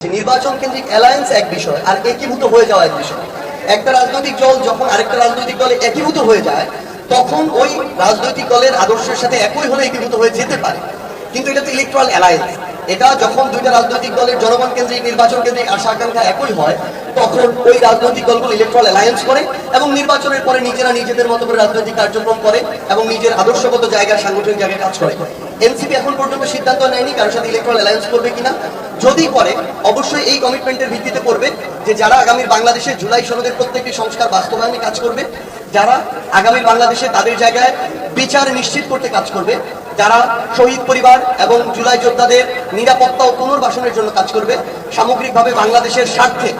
নির্বাচন কেন্দ্রিক অ্যালায়েন্স এক বিষয় আর একীভূত হয়ে যাওয়া এক বিষয়। একটা রাজনৈতিক দল যখন আরেকটা রাজনৈতিক দলে একীভূত হয়ে যায়, তখন ওই রাজনৈতিক দলের আদর্শের সাথে একই হলে একীভূত হয়ে যেতে পারে। কিন্তু এটা তো ইলেকট্রাল অ্যালায়েন্স এটা যখন দুইটা রাজনৈতিক দলের জনগণ কেন্দ্রিক নির্বাচন কেন্দ্রিক আশা আকাঙ্ক্ষা একই হয়, তখন ওই রাজনৈতিক দলগুলো ইলেকট্রাল অ্যালায়েন্স করে এবং নির্বাচনের পরে নিজেরা নিজেদের মতো করে রাজনৈতিক কার্যক্রম করে এবং নিজের আদর্শগত জায়গায় সাংগঠনিক জায়গায় কাজ করে। এনসিপি এখন পর্যন্ত সিদ্ধান্ত নেয়নি কারোর সাথে ইলেকট্রাল অ্যালায়েন্স করবে কিনা। যদি করে, অবশ্যই এই কমিটমেন্টের ভিত্তিতে করবে যে যারা আগামীর বাংলাদেশে জুলাই সনদের প্রত্যেকটি সংস্কার বাস্তবায়নে কাজ করবে, যারা আগামী বাংলাদেশে তাদের জায়গায় বিচার নিশ্চিত করতে কাজ করবে যারা শহীদ পরিবার এবং জুলাই যোদ্ধাদের নিরাপত্তা ও পুনর্বাসনের জন্য কাজ করবে, সামগ্রিকভাবে বাংলাদেশের স্বার্থে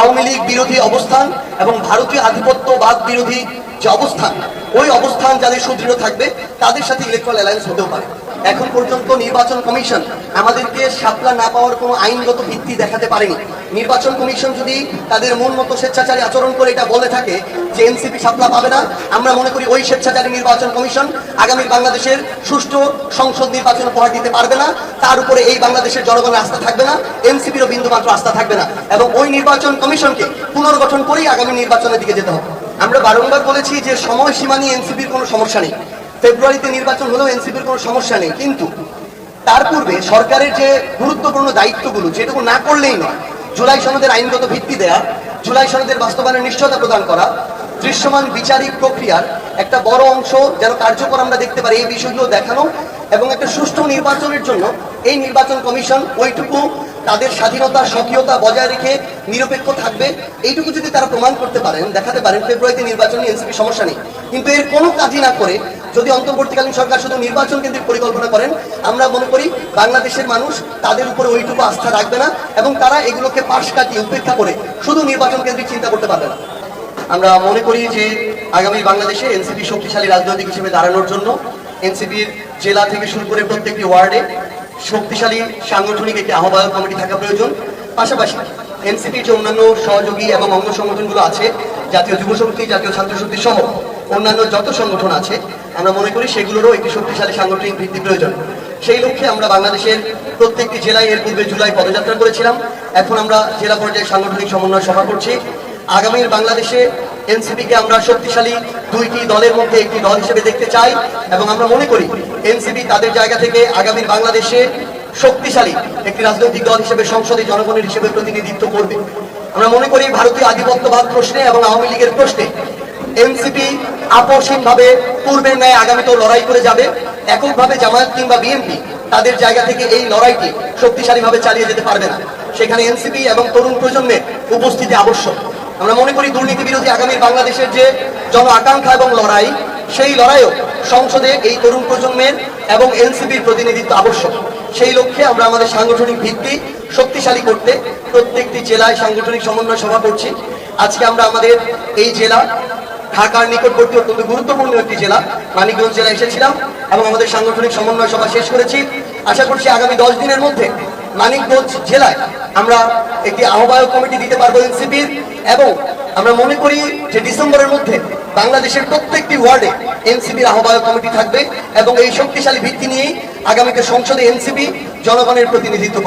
আওয়ামী লীগ বিরোধী অবস্থান এবং ভারতীয় আধিপত্যবাদ বিরোধী যে অবস্থান, ওই অবস্থান যাদের সুদৃঢ় থাকবে, তাদের সাথে ইলেকট্রাল অ্যালায়েন্স হতেও পারে। এখন পর্যন্ত নির্বাচন কমিশন আমাদেরকে সাপলা না পাওয়ার কোনো আইনগত ভিত্তি দেখাতে পারেনি। নির্বাচন কমিশন যদি তাদের মন মতো স্বেচ্ছাচারী আচরণ করে এটা বলে থাকে যে এনসিপি সাপলা পাবে না, আমরা মনে করি ওই স্বেচ্ছাচারী নির্বাচন কমিশন আগামী বাংলাদেশের সুষ্ঠু সংসদ নির্বাচন উপহার দিতে পারবে না, তার উপরে এই বাংলাদেশের জনগণের আস্থা থাকবে না, এনসিপিরও বিন্দুমাত্র আস্থা থাকবে না। এবং ওই নির্বাচন কমিশনকে পুনর্গঠন করেই আগামী নির্বাচনের দিকে যেতে হবে। আমরা বারংবার বলেছি যে সময়সীমা নিয়ে এনসিপির কোনো সমস্যা নেই। ফেব্রুয়ারিতে নির্বাচন হলেও এনসিপির কোনো সমস্যা নেই। কিন্তু তার পূর্বে সরকারের যে গুরুত্বপূর্ণ দায়িত্বগুলো, যেটুকু না করলেই নয়, জুলাই সনদের আইনগত ভিত্তি দেয়া, জুলাই সনদের বাস্তবায়নের নিশ্চয়তা প্রদান করা, দৃশ্যমান বিচারিক প্রক্রিয়ার একটা বড় অংশ যেন কার্যকর আমরা দেখতে পারি, এই বিষয়গুলো দেখানো এবং একটা সুষ্ঠু নির্বাচনের জন্য এই নির্বাচন কমিশন ওইটুকু তাদের স্বাধীনতা স্বকীয়তা বজায় রেখে নিরপেক্ষ থাকবে, এইটুকু যদি তারা প্রমাণ করতে পারেন, দেখাতে পারেন, ফেব্রুয়ারিতে নির্বাচন নিয়ে এনসিপি সমস্যা নেই। কিন্তু এর কোনো কাজই না করে যদি অন্তর্বর্তীকালীন সরকার শুধু নির্বাচন কেন্দ্রিক পরিকল্পনা করেন, আমরা মনে করি বাংলাদেশের মানুষ তাদের উপরে ওইটুকু আস্থা রাখবে না এবং তারা এগুলোকে পাশ কাটিয়ে উপেক্ষা করে শুধু নির্বাচন কেন্দ্রিক চিন্তা করতে পারবে না। আমরা মনে করি যে আগামী বাংলাদেশে এনসিপি শক্তিশালী রাজনৈতিক হিসেবে দাঁড়ানোর জন্য এনসিপির জেলা থেকে শুরু করে প্রত্যেকটি ওয়ার্ডে শক্তিশালী সাংগঠনিক একটি আহ্বায়ক কমিটি থাকা প্রয়োজন। পাশাপাশি এনসিপির যে অন্যান্য সহযোগী এবং অঙ্গ সংগঠনগুলো আছে, জাতীয় যুব শক্তি, জাতীয় ছাত্র শক্তি সহ অন্যান্য যত সংগঠন আছে, আমরা মনে করি সেগুলোরও একটি শক্তিশালী সাংগঠনিক ভিত্তি প্রয়োজন। সেই লক্ষ্যে আমরা বাংলাদেশের প্রত্যেকটি জেলায় এর পূর্বে জুলাই পদযাত্রা করেছিলাম। এখন আমরা জেলা পর্যায়ে সাংগঠনিক সমন্বয় সভা করছি। আগামীর বাংলাদেশে এনসিপিকে আমরা শক্তিশালী দুইটি দলের মধ্যে একটি দল হিসেবে দেখতে চাই এবং আমরা মনে করি এনসিপি তাদের জায়গা থেকে আগামীর বাংলাদেশে শক্তিশালী একটি রাজনৈতিক দল হিসেবে সংসদে জনগণের হিসেবে প্রতিনিধিত্ব করবে। আমরা মনে করি ভারতীয় আধিপত্যবাদ প্রশ্নে এবং আওয়ামী লীগের প্রশ্নে এনসিপি আপসহীনভাবে পূর্বের ন্যায় আগামীতেও লড়াই করে যাবে। এককভাবে জামায়াত কিংবা বিএনপি তাদের জায়গা থেকে এই লড়াইটি শক্তিশালীভাবে চালিয়ে যেতে পারবে না। সেখানে এনসিপি এবং তরুণ প্রজন্মের উপস্থিতি আবশ্যক। আমরা মনে করি দুর্নীতি বিরোধী আগামী বাংলাদেশের যে জন আকাঙ্ক্ষা এবং লড়াই, সেই লড়াইও সংসদে এই তরুণ প্রজন্মের এবং এনসিপির প্রতিনিধিত্ব আবশ্যক। সেই লক্ষ্যে আমরা আমাদের সাংগঠনিক ভিত্তি শক্তিশালী করতে প্রত্যেকটি জেলায় সাংগঠনিক সমন্বয় সভা করছি। আজকে আমরা আমাদের এই জেলা ঢাকার নিকটবর্তী অত্যন্ত গুরুত্বপূর্ণ একটি জেলা মানিকগঞ্জ জেলা এসেছিলাম এবং আমাদের সাংগঠনিক সমন্বয় সভা শেষ করেছি। আশা করছি আগামী দশ দিনের মধ্যে মানিকগঞ্জ জেলায় আমরা একটি আহ্বায়ক কমিটি দিতে পারব এনসিপির এবং আমরা মনে করি যে ডিসেম্বরের মধ্যে বাংলাদেশের প্রত্যেকটি ওয়ার্ডে এনসিপির আহ্বায়ক কমিটি থাকবে এবং এই শক্তিশালী ভিত্তি নিয়েই আগামীতে সংসদে এনসিপি জনগণের প্রতিনিধিত্ব